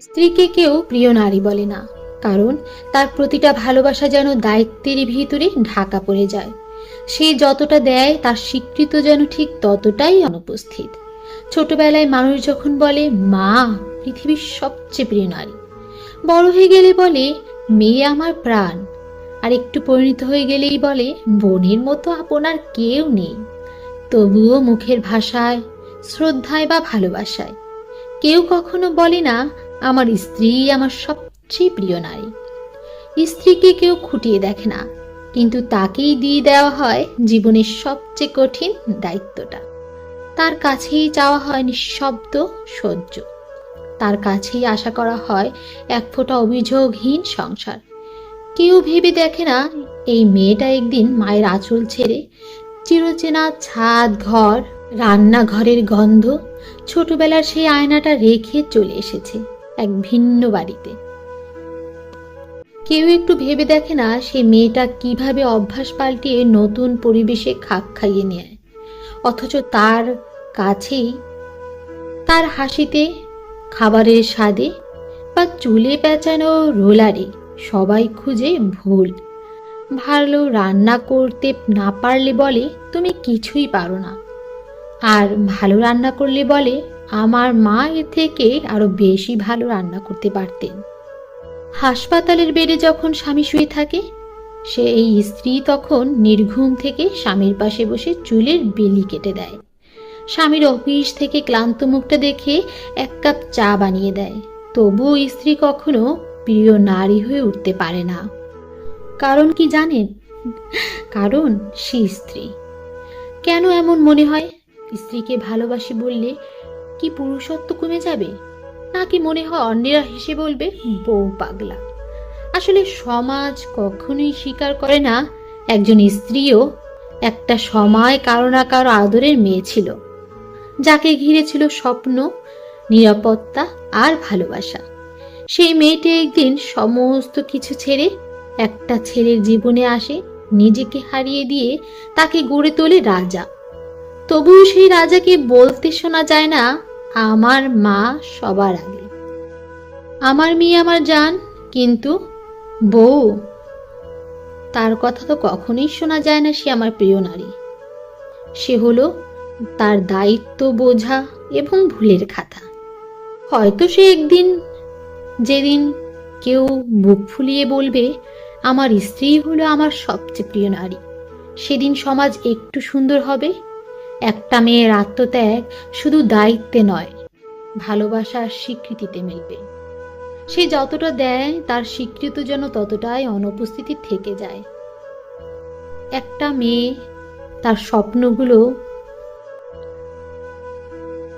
স্ত্রীকে কেউ প্রিয় নারী বলে না, কারণ তার প্রতিটা ভালোবাসা যেন দায়িত্বের ভিতরে ঢাকা পড়ে যায়। সে যতটা দেয়, তার স্বীকৃত যেন ঠিক ততটাই অনুপস্থিত। ছোটবেলায় মানুষ যখন বলে, মা, পৃথিবীর সবচেয়ে প্রিয় নারী। বড় হয়ে গেলে বলে, মেয়ে আমার প্রাণ। আর একটু পরিণত হয়ে গেলেই বলে, বোনের মতো আপনার কেউ নেই। তবুও মুখের ভাষায়, শ্রদ্ধায় বা ভালোবাসায়। কেউ কখনো বলে না আমার স্ত্রী আমার সবচেয়ে প্রিয় নারী। স্ত্রীকে কেউ খুঁটিয়ে দেখে না, কিন্তু তাকেই দিয়ে দেওয়া হয় জীবনের সবচেয়ে কঠিন দায়িত্বটা। তার কাছেই চাওয়া হয় নিঃশব্দ সহ্য। তার কাছেই আশা করা হয় এক ফোঁটা অভিযোগহীন সংসার। কেউ ভেবে দেখে না, এই মেয়েটা একদিন মায়ের আঁচল ছেড়ে চিরচেনা ছাদ, ঘর, রান্নাঘরের গন্ধ, ছোটবেলার সেই আয়নাটা রেখে চলে এসেছে। এক ভিন্ন বাড়িতে। কেউ একটু ভেবে দেখে না সে মেয়েটা কীভাবে অভ্যাস পাল্টিয়ে নতুন পরিবেশে খাপ খাইয়ে নেয়। অথচ তার কাছেই তার হাসিতে, খাবারের স্বাদে বা চুলে পেঁচানো রোলারে সবাই খুঁজে ভুল। ভালো রান্না করতে না পারলে বলে, তুমি কিছুই পারো না। আর ভালো রান্না করলে বলে আমার মা এর থেকে আরও বেশি ভালো রান্না করতে পারতেন। হাসপাতালের বেডে যখন স্বামী শুয়ে থাকে, সে এই স্ত্রী তখন নির্ঘুম থেকে স্বামীর পাশে বসে চুলের বেলি কেটে দেয়। স্বামীর অফিস থেকে ক্লান্ত মুখটা দেখে এক কাপ চা বানিয়ে দেয়। তবুও স্ত্রী কখনো প্রিয় নারী হয়ে উঠতে পারে না। কারণ কি জানেন? কারণ সে স্ত্রী। কেন এমন মনে হয়? স্ত্রীকে ভালোবাসি বললে কি পুরুষত্ব কমে যাবে? নাকি মনে হয় অন্যেরা হেসে বলবে, বউ পাগলা আসলে সমাজ কখনোই স্বীকার করে না একজন স্ত্রীও একটা সময় কারও না কারও আদরের মেয়ে ছিল, যাকে ঘিরে ছিল স্বপ্ন, নিরাপত্তা আর ভালোবাসা। সেই মেয়েটি একদিন সমস্ত কিছু ছেড়ে একটা ছেলের জীবনে আসে, নিজেকে হারিয়ে দিয়ে তাকে গড়ে তোলে রাজা। তবুও সেই রাজাকে বলতে শোনা যায় না আমার মা সবার আগে। আমার মেয়ে আমার জান, কিন্তু বউ। তার কথা তো কখনোই শোনা যায় না, সে আমার প্রিয় নারী। সে হলো তার দায়িত্ব বোঝা এবং ভুলের খাতা। হয়তো সে একদিন, যেদিন কেউ বুক ফুলিয়ে বলবে, আমার স্ত্রী হলো আমার সবচেয়ে প্রিয় নারী। সেদিন সমাজ একটু সুন্দর হবে একটা মেয়ের আত্মত্যাগ শুধু দায়িত্বে নয়, ভালোবাসার স্বীকৃতিতে মিলবে। সে যতটা দেয়, তার স্বীকৃত যেন ততটাই অনুপস্থিতি থেকে যায়। একটা মেয়ে, তার স্বপ্নগুলো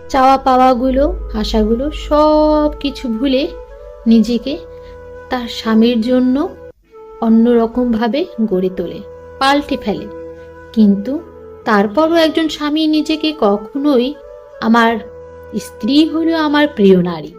চাওয়া পাওয়াগুলো আশাগুলো সব কিছু ভুলে নিজেকে তার স্বামীর জন্য অন্যরকমভাবে গড়ে তোলে, পাল্টে ফেলে। কিন্তু তারপরও একজন স্বামী নিজেকে কখনোই আমার স্ত্রী হলো আমার প্রিয় নারী।